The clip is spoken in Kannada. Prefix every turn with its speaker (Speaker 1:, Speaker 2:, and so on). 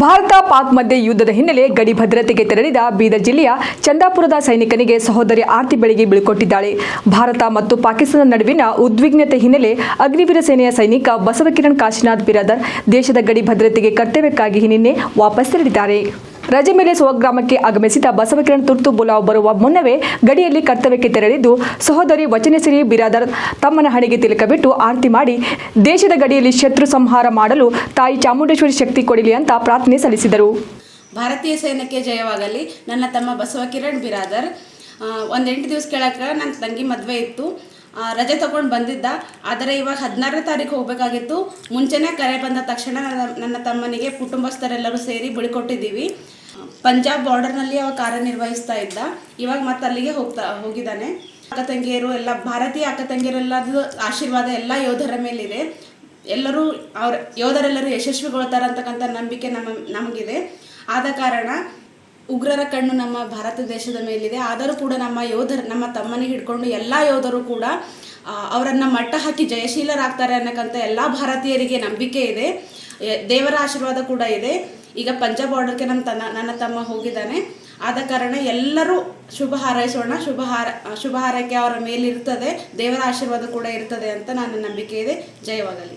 Speaker 1: ಭಾರತ ಪಾಕ್ ಮಧ್ಯೆ ಯುದ್ಧದ ಹಿನ್ನೆಲೆ ಗಡಿ ಭದ್ರತೆಗೆ ತೆರಳಿದ ಬೀದರ್ ಜಿಲ್ಲೆಯ ಚಂದಾಪುರದ ಸೈನಿಕನಿಗೆ ಸಹೋದರಿ ಆರ್ತಿ ಬೆಳಗ್ಗೆ ಬೀಳ್ಕೊಟ್ಟಿದ್ದಾಳೆ. ಭಾರತ ಮತ್ತು ಪಾಕಿಸ್ತಾನ ನಡುವಿನ ಉದ್ವಿಗ್ನತೆ ಹಿನ್ನೆಲೆ ಅಗ್ನಿವೀರ ಸೇನೆಯ ಸೈನಿಕ ಬಸವಕಿರಣ್ ಕಾಶಿನಾಥ್ ಬಿರಾದರ್ ದೇಶದ ಗಡಿ ಭದ್ರತೆಗೆ ಕರ್ತವ್ಯಕ್ಕಾಗಿ ನಿನ್ನೆ ವಾಪಸ್ ತೆರಳಿದ್ದಾರೆ. ರಜೆ ಮೇಲೆ ಸ್ವಗ್ರಾಮಕ್ಕೆ ಆಗಮಿಸಿದ ಬಸವಕಿರಣ್ ತುರ್ತು ಬುಲಾವ್ ಬರುವ ಮುನ್ನವೇ ಗಡಿಯಲ್ಲಿ ಕರ್ತವ್ಯಕ್ಕೆ ತೆರಳಿದ್ದು, ಸಹೋದರಿ ವಚನಸಿರಿ ಬಿರಾದರ್ ತಮ್ಮನ ಹಣೆಗೆ ತಿಲಕಬಿಟ್ಟು ಆರತಿ ಮಾಡಿ, ದೇಶದ ಗಡಿಯಲ್ಲಿ ಶತ್ರು ಸಂಹಾರ ಮಾಡಲು ತಾಯಿ ಚಾಮುಂಡೇಶ್ವರಿ ಶಕ್ತಿ ಕೊಡಲಿ ಅಂತ ಪ್ರಾರ್ಥನೆ ಸಲ್ಲಿಸಿದರು.
Speaker 2: ಭಾರತೀಯ ಸೈನ್ಯಕ್ಕೆ ಜಯವಾಗಲಿ. ನನ್ನ ತಮ್ಮ ಬಸವಕಿರಣ್ ಬಿರಾದರ್ ಒಂದೆಂಟು ದಿವಸ ಕೆಳಗೆ ನನ್ನ ತಂಗಿ ಮದುವೆ ಇತ್ತು. ರಜೆ ತಗೊಂಡು ಬಂದಿದ್ದ. ಆದರೆ ಇವಾಗ ಹದಿನಾರನೇ ತಾರೀಕು ಹೋಗಬೇಕಾಗಿತ್ತು. ಮುಂಚೆನೇ ಕರೆ ಬಂದ ತಕ್ಷಣ ನನ್ನ ನನ್ನ ತಮ್ಮನಿಗೆ ಕುಟುಂಬಸ್ಥರೆಲ್ಲರೂ ಸೇರಿ ಬಿಳ್ಕೊಟ್ಟಿದ್ದೀವಿ ಪಂಜಾಬ್ ಬಾರ್ಡರ್ನಲ್ಲಿ ಅವ ಕಾರ್ಯನಿರ್ವಹಿಸ್ತಾ ಇದ್ದ. ಇವಾಗ ಮತ್ತೆ ಅಲ್ಲಿಗೆ ಹೋಗ್ತಾ, ಹೋಗಿದ್ದಾನೆ. ಅಕ್ಕ ತಂಗಿಯರು ಎಲ್ಲ, ಭಾರತೀಯ ಅಕ್ಕ ತಂಗಿಯರೆಲ್ಲದು ಆಶೀರ್ವಾದ ಎಲ್ಲ ಯೋಧರ ಮೇಲಿದೆ. ಎಲ್ಲರೂ ಅವ್ರ, ಯೋಧರೆಲ್ಲರೂ ಯಶಸ್ವಿಗೊಳ್ತಾರೆ ಅಂತಕ್ಕಂಥ ನಂಬಿಕೆ ನಮ್ಮ, ನಮಗಿದೆ. ಆದ ಕಾರಣ ಉಗ್ರರ ಕಣ್ಣು ನಮ್ಮ ಭಾರತ ದೇಶದ ಮೇಲಿದೆ. ಆದರೂ ಕೂಡ ನಮ್ಮ ಯೋಧರ, ನಮ್ಮ ತಮ್ಮನಿಗೆ ಹಿಡ್ಕೊಂಡು ಎಲ್ಲ ಯೋಧರು ಕೂಡ ಅವರನ್ನು ಮಟ್ಟ ಹಾಕಿ ಜಯಶೀಲರಾಗ್ತಾರೆ ಅನ್ನಕ್ಕಂಥ ಎಲ್ಲ ಭಾರತೀಯರಿಗೆ ನಂಬಿಕೆ ಇದೆ. ದೇವರ ಆಶೀರ್ವಾದ ಕೂಡ ಇದೆ. ಈಗ ಪಂಜಾಬ್ ಬಾರ್ಡರ್ಗೆ ನಮ್ಮ ತನ್ನ, ನನ್ನ ತಮ್ಮ ಹೋಗಿದ್ದಾನೆ. ಆದ ಕಾರಣ ಎಲ್ಲರೂ ಶುಭ ಹಾರೈಸೋಣ. ಶುಭ ಹಾರ, ಶುಭ ಹಾರೈಕೆ ಅವರ ಮೇಲಿರ್ತದೆ. ದೇವರ ಆಶೀರ್ವಾದ ಕೂಡ ಇರ್ತದೆ ಅಂತ ನನ್ನ ನಂಬಿಕೆ ಇದೆ. ಜಯವಾಗಲಿ.